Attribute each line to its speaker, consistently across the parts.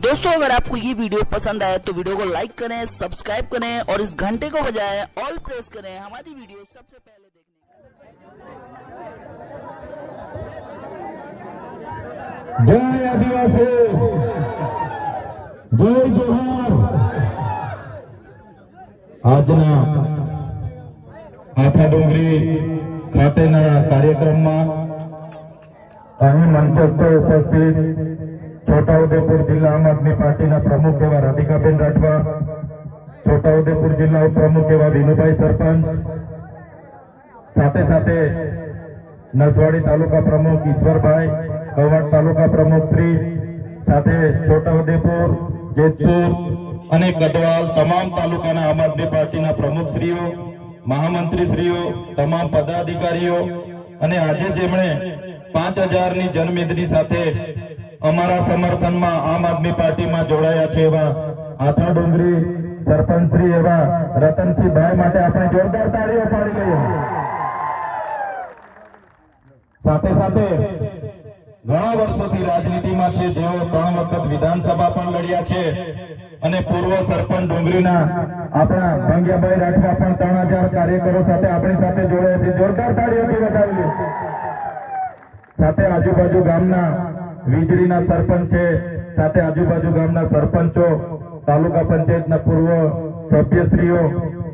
Speaker 1: दोस्तों अगर आपको ये वीडियो पसंद आए तो वीडियो को लाइक करें सब्सक्राइब करें और इस घंटे को बजाएं ऑल प्रेस करें हमारी वीडियो सबसे पहले देखने
Speaker 2: જય આદિવાસી જય જોહાર આજના આથા ડુંગરી ખાતેના કાર્યક્રમમાં અહીં મંચસ્થ ઉપસ્થિત છોટાઉદેપુર જિલ્લા આમ આદમી પાર્ટીના પ્રમુખ એવા રાધિકાબેન રાઠવા, છોટાઉદેપુર જિલ્લા ઉપપ્રમુખ એવા વિનુભાઈ સરપંચ, સાથે સાથે નસવાડી તાલુકા પ્રમુખ ઈશ્વરભાઈ, કવાડ તાલુકા પ્રમુખ શ્રી, સાથે છોટાઉદેપુર, જેતપુર અને ગઢવાલ તમામ તાલુકાના આમ આદમી પાર્ટીના પ્રમુખશ્રીઓ મહામંત્રીશ્રીઓ તમામ પદાધિકારીઓ અને આજે જેમણે પાંચ હજારની જનમેદની સાથે અમારા સમર્થનમાં આમ આદમી પાર્ટીમાં જોડાયા છે એવા આથા ડુંગરી સરપંચશ્રી એવા રતનસિંહભાઈ માટે આપણે જોરદાર તાળીઓ પાડી લઈએ. સાથે સાથે ઘણા વર્ષોથી રાજનીતિમાં છે, જેઓ ત્રણ વખત વિધાનસભા પણ લડ્યા છે અને પૂર્વ સરપંચ ડુંગરીના આપણા ભંગ્યાભાઈ રાઠવા પણ ત્રણ હજાર કાર્યકરો સાથે આપણી સાથે જોડાયા છે. જોરદાર વધાવી સાથે આજુબાજુ ગામના વીજળીના સરપંચ છે સાથે આજુબાજુ ગામના સરપંચો તાલુકા પંચાયતના પૂર્વ સભ્યશ્રીઓ,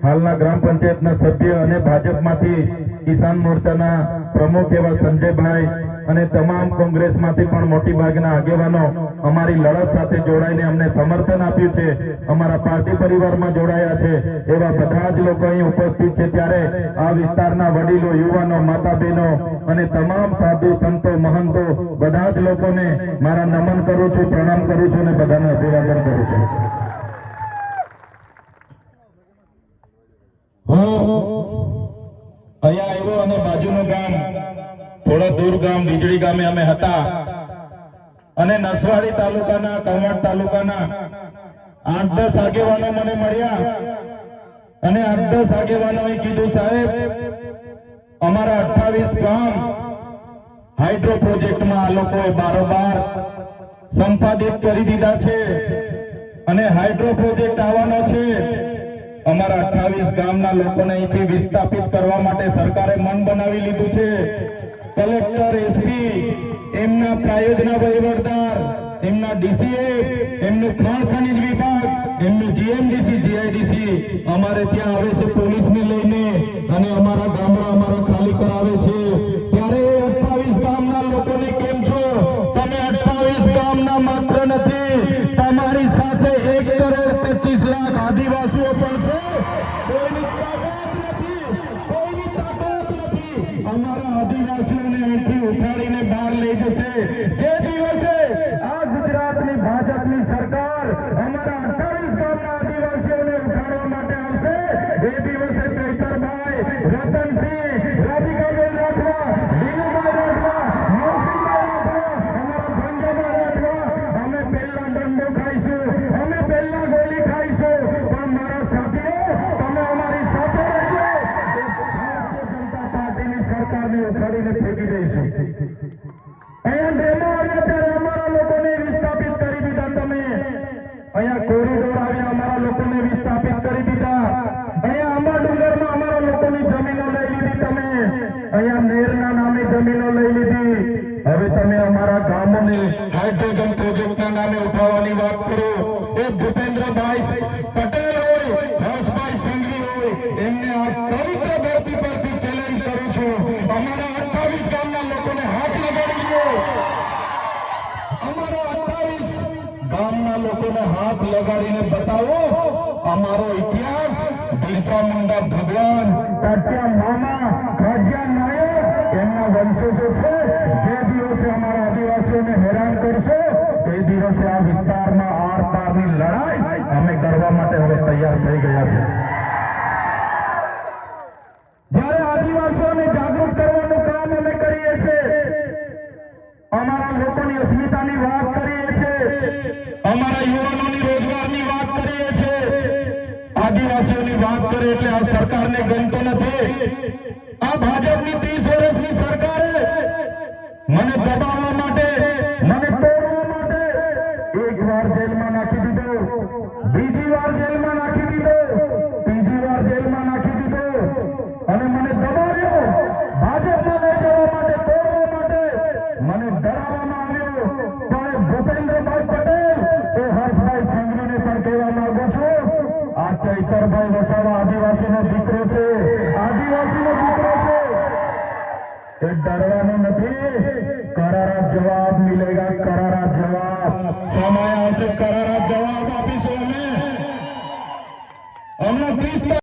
Speaker 2: હાલના ગ્રામ પંચાયતના સભ્ય અને ભાજપમાંથી કિસાન મોરચાના પ્રમુખ એવા સંજયભાઈ અને તમામ કોંગ્રેસમાંથી પણ મોટી ભાગના આગેવાનો અમારી લડત સાથે જોડાઈને અમને સમર્થન આપ્યું છે. અમારા પાર્ટી પરિવારમાં જોડાયા છે. એવા બધા જ લોકો અહીં ઉપસ્થિત છે ત્યારે આ વિસ્તારના વડીલો, યુવાનો માતા બહેનો અને તમામ સાધુ, સંતો, મહંતો બધા જ લોકોને મારા નમન કરું છું, પ્રણામ કરું છું અને બધાને અભિવાદન કરું છું હું અહીંયા આવ્યો અને બાજુનું ગામ, થોડા દૂર ગામ, વીજળી ગામે અમે હતા. અને નસવાડી તાલુકાના કવાડ તાલુકાના આઠ દસ આગેવાનો મને મળ્યા. અને આઠ દસ આગેવાનોએ કીધું, સાહેબ, અમારા અઠાવીસ ગામ હાઇડ્રો પ્રોજેક્ટમાં આ લોકોએ બારોબાર સંપાદિત કરી દીધા છે અને હાઇડ્રો પ્રોજેક્ટ આવવાનો છે. અમારા અઠાવીસ ગામના લોકોને અહીંથી વિસ્થાપિત કરવા માટે સરકારે મન બનાવી લીધું છે. કલેક્ટર, એસપી, એમના પ્રાયોજના વહીવટદાર, એમના ડીસીએ, એમનું ખાણ ખનીજ વિભાગ, એમનું જીએમડીસી, જીઆઈડીસી અમારે ત્યાં આવે છે. ઉઠાડીને બહાર લઈ જશે. જે જમીનો લઈ લીધી તમે. અહીંયા નેરના નામે જમીનો લઈ લીધી. હવે તમે અમારા ગામોને હાઇડ્રોજન પ્રોજેક્ટના નામે ઉઠાવવાની વાત કરો. એ ભૂપેન્દ્રભાઈ હાથ લગાડીને બતાવો. અમારો ઇતિહાસ બિરસા મુંડા ભગવાન તૈયાર થઈ ગયા છે જ્યારે આદિવાસીઓને જાગૃત કરવાનું કામ અમે કરીએ છીએ, અમારા લોકોની અસ્મિતાની વાત કરીએ છીએ એટલે આ સરકારને ગમતો નથી. આ ભાજપની એ ડરવાનું નથી. કરારા જવાબ મિલેગા, કરારા જવાબ. સમય આવશે, કરારા જવાબ આપીશું અમે. હમણાં